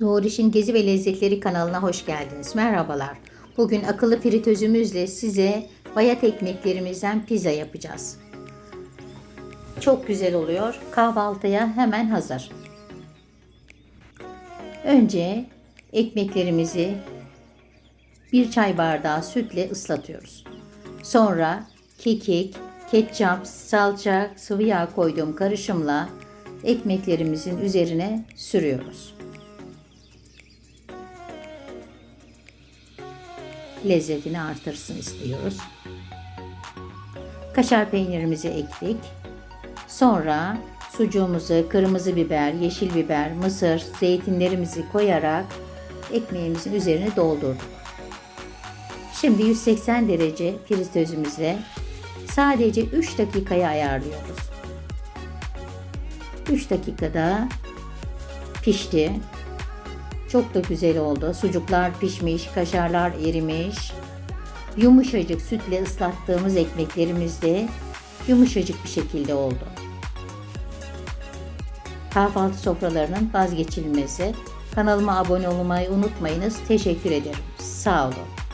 Doğriş'in Gezi ve Lezzetleri kanalına hoş geldiniz. Merhabalar. Bugün akıllı fritözümüzle size bayat ekmeklerimizden pizza yapacağız. Çok güzel oluyor. Kahvaltıya hemen hazır. Önce ekmeklerimizi bir çay bardağı sütle ıslatıyoruz. Sonra kekik, ketçap, salça, sıvı yağ koyduğum karışımla ekmeklerimizin üzerine sürüyoruz. Lezzetini artırsın istiyoruz. Kaşar peynirimizi ektik. Sonra sucuğumuzu, kırmızı biber, yeşil biber, mısır, zeytinlerimizi koyarak ekmeğimizin üzerine doldurduk. Şimdi 180 derece fritözümüze sadece 3 dakikaya ayarlıyoruz. 3 dakikada pişti. Çok da güzel oldu. Sucuklar pişmiş, kaşarlar erimiş. Yumuşacık sütle ıslattığımız ekmeklerimiz de yumuşacık bir şekilde oldu. Kahvaltı sofralarının vazgeçilmezi. Kanalıma abone olmayı unutmayınız. Teşekkür ederim. Sağ olun.